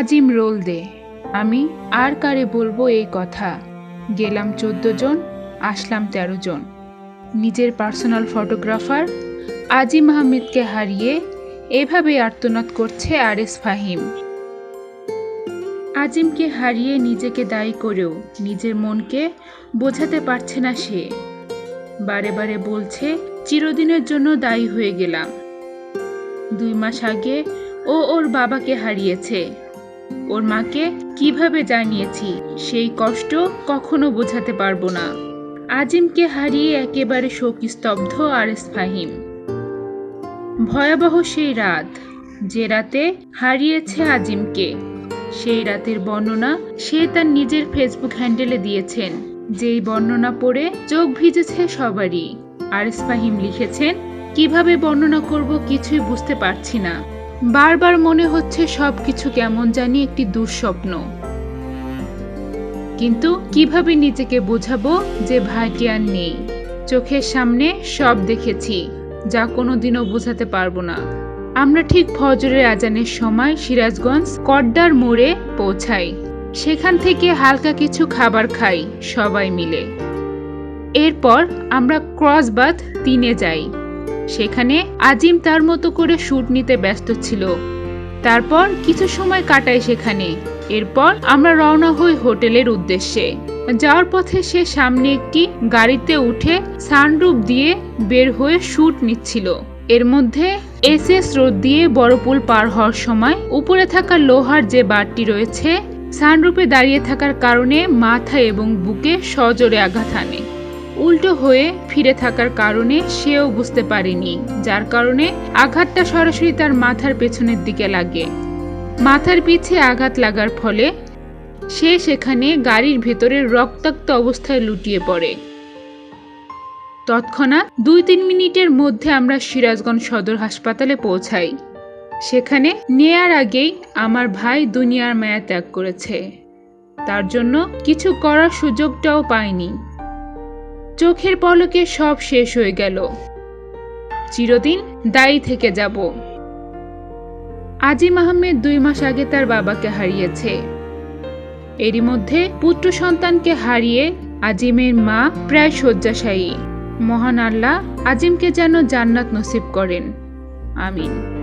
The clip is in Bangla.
আজিম রোল দে। আমি আর কারে বলব এই কথা? গেলাম চোদ্দ জন, আসলাম তেরো জন। নিজের পার্সোনাল ফটোগ্রাফার আজিম আহমেদকে হারিয়ে এভাবে আর্তনাদ করছে আর এস ফাহিম। আজিমকে হারিয়ে নিজেকে দায়ী করেও নিজের মনকে বোঝাতে পারছে না সে। বারে বারে বলছে, চিরদিনের জন্য দায়ী হয়ে গেলাম। দুই মাস আগে ও ওর বাবাকে হারিয়েছে। ওর মাকে কীভাবে জানিয়েছি, সেই কষ্ট কখনো বোঝাতে পারব না। আজিমকে হারিয়ে একেবারে শোকস্তব্ধ আর ফাহিম ভয়াবহ সেই রাত, যে রাতে হারিয়েছে আজিমকে। সেই রাতের বর্ণনা সে তার নিজের ফেসবুক হ্যান্ডেলে দিয়েছেন, যেই বর্ণনা পড়ে চোখ ভিজেছে সবারই। আর এস ফাহিম লিখেছেন, কীভাবে বর্ণনা করব কিছুই বুঝতে পারছি না। বারবার মনে হচ্ছে সবকিছু কেমন জানি একটি দুঃস্বপ্ন। কিন্তু কীভাবে নিজেকে বোঝাবো যে ভাইটি আর নেই? চোখের সামনে সব দেখেছি, যা কোনোদিনও বোঝাতে পারব না। আমরা ঠিক ফজরের আজানের সময় সিরাজগঞ্জ কড্ডার মোড়ে পৌঁছাই। সেখান থেকে হালকা কিছু খাবার খাই সবাই মিলে। এরপর আমরা ক্রসবাদ তিনে যাই। সেখানে আজিম তার মতো করে শ্যুট নিতে ব্যস্ত ছিল। তারপর কিছু সময় কাটায় সেখানে। এরপর আমরা রওনা হই হোটেলের উদ্দেশ্যে। যাওয়ার পথে সে সামনে একটি গাড়িতে উঠে সানরুপ দিয়ে বের হয়ে শ্যুট নিচ্ছিল। এর মধ্যে এসএস রোড দিয়ে বড় পুল পার হওয়ার সময় উপরে থাকা লোহার যে বারটি রয়েছে, সানরূপে দাঁড়িয়ে থাকার কারণে মাথা এবং বুকে সজোরে আঘাত আনে। উল্টো হয়ে ফিরে থাকার কারণে সেও বুঝতে পারেনি, যার কারণে আঘাতটা সরাসরি তার মাথার পেছনের দিকে লাগে। মাথার পিছে আঘাত লাগার ফলে সে সেখানে গাড়ির ভেতরে রক্তাক্ত অবস্থায় লুটিয়ে পড়ে। তৎক্ষণাৎ দুই তিন মিনিটের মধ্যে আমরা সিরাজগঞ্জ সদর হাসপাতালে পৌঁছাই। সেখানে নেয়ার আগেই আমার ভাই দুনিয়ার মায়া ত্যাগ করেছে। তার জন্য কিছু করার সুযোগটাও পাইনি। চোখের পলকে সব শেষ হয়ে গেল। চিরদিন দায়ী থেকে যাব। আজিম আহমেদ দুই মাস আগে তার বাবাকে হারিয়েছে। এরই মধ্যে পুত্র সন্তানকে হারিয়ে আজিমের মা প্রায় শয্যাশায়ী। মহান আল্লাহ আজিমকে যেন জান্নাত নসিব করেন। আমিন।